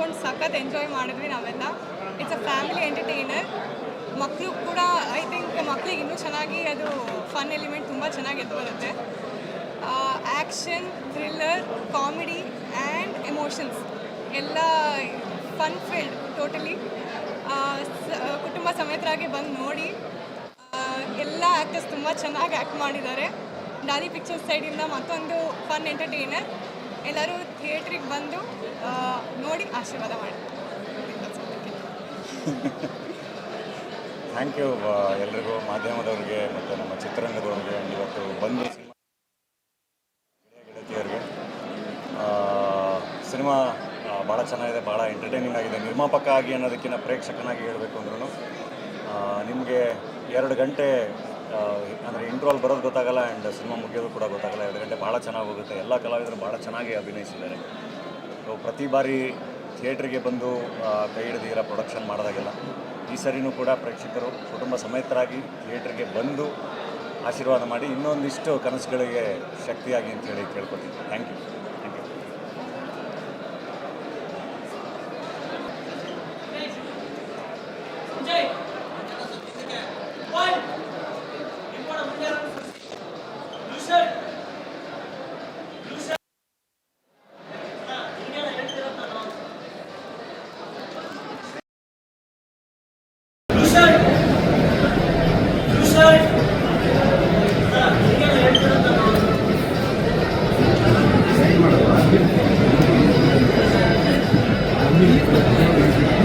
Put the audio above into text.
ಕೂತ್ಕೊಂಡು ಸಖತ್ ಎಂಜಾಯ್ ಮಾಡಿದ್ವಿ ನಾವೆಲ್ಲ. ಇಟ್ಸ್ ಅ ಫ್ಯಾಮಿಲಿ ಎಂಟರ್ಟೈನರ್ ಮಕ್ಕಳು ಕೂಡ ಐ ಥಿಂಕ್ ಮಕ್ಕಳಿಗೆ ಇನ್ನೂ ಚೆನ್ನಾಗಿ ಅದು ಫನ್ ಎಲಿಮೆಂಟ್ ತುಂಬ ಚೆನ್ನಾಗಿ ಎದ್ದು ಬರುತ್ತೆ action thriller comedy and emotions ಎಲ್ಲ ಫನ್ ಫೀಲ್ಡ್ ಟೋಟಲಿ ಕುಟುಂಬ ಸಮೇತರಾಗಿ ಬಂದು ನೋಡಿ ಎಲ್ಲ ಆ್ಯಕ್ಟರ್ಸ್ ತುಂಬ ಚೆನ್ನಾಗಿ ಆ್ಯಕ್ಟ್ ಮಾಡಿದ್ದಾರೆ. ಡಾಲಿ ಪಿಕ್ಚರ್ಸ್ ಸೈಡಿಂದ ಮತ್ತೊಂದು ಫನ್ ಎಂಟರ್ಟೈನರ್ ಎಲ್ಲರೂ ಥಿಯೇಟ್ರಿಗೆ ಬಂದು ನೋಡಿ. ಆಶೀರ್ವಾದ ಥ್ಯಾಂಕ್ ಯು ಎಲ್ರಿಗೂ, ಮಾಧ್ಯಮದವ್ರಿಗೆ, ಮತ್ತು ನಮ್ಮ ಚಿತ್ರರಂಗದವ್ರಿಗೆ. ಇವತ್ತು ಬಂದು ಗೆಳತಿಯರಿಗೆ ಸಿನಿಮಾ ಭಾಳ ಚೆನ್ನಾಗಿದೆ ಭಾಳ ಎಂಟರ್ಟೈನಿಂಗ್ ಆಗಿದೆ. ನಿರ್ಮಾಪಕ ಆಗಿ ಅನ್ನೋದಕ್ಕಿಂತ ಪ್ರೇಕ್ಷಕನಾಗಿ ಹೇಳಬೇಕು ಅಂದ್ರೂ ನಿಮಗೆ ಎರಡು ಗಂಟೆ ಅಂದರೆ ಇಂಟ್ರೋಲ್ ಬರೋದು ಗೊತ್ತಾಗಲ್ಲ ಆ್ಯಂಡ್ ಸಿನಿಮಾ ಮುಗಿಯೋದು ಕೂಡ ಗೊತ್ತಾಗಲ್ಲ. ಎರಡು ಗಂಟೆ ಭಾಳ ಚೆನ್ನಾಗಿ ಹೋಗುತ್ತೆ. ಎಲ್ಲ ಕಲಾವಿದರು ಭಾಳ ಚೆನ್ನಾಗಿ ಅಭಿನಯಿಸಿದ್ದಾರೆ. ಪ್ರತಿ ಬಾರಿ ಥಿಯೇಟ್ರಿಗೆ ಬಂದು ಕೈ ಹಿಡಿದಿರ ಪ್ರೊಡಕ್ಷನ್ ಮಾಡಿದಾಗೆಲ್ಲ, ಈ ಸರಿನೂ ಕೂಡ ಪ್ರೇಕ್ಷಕರು ಕುಟುಂಬ ಸಮೇತರಾಗಿ ಥಿಯೇಟ್ರಿಗೆ ಬಂದು ಆಶೀರ್ವಾದ ಮಾಡಿ ಇನ್ನೊಂದಿಷ್ಟು ಕನಸುಗಳಿಗೆ ಶಕ್ತಿಯಾಗಿ ಅಂತೇಳಿ ಕೇಳ್ಕೊತೀನಿ ಥ್ಯಾಂಕ್ ಯು Thank you.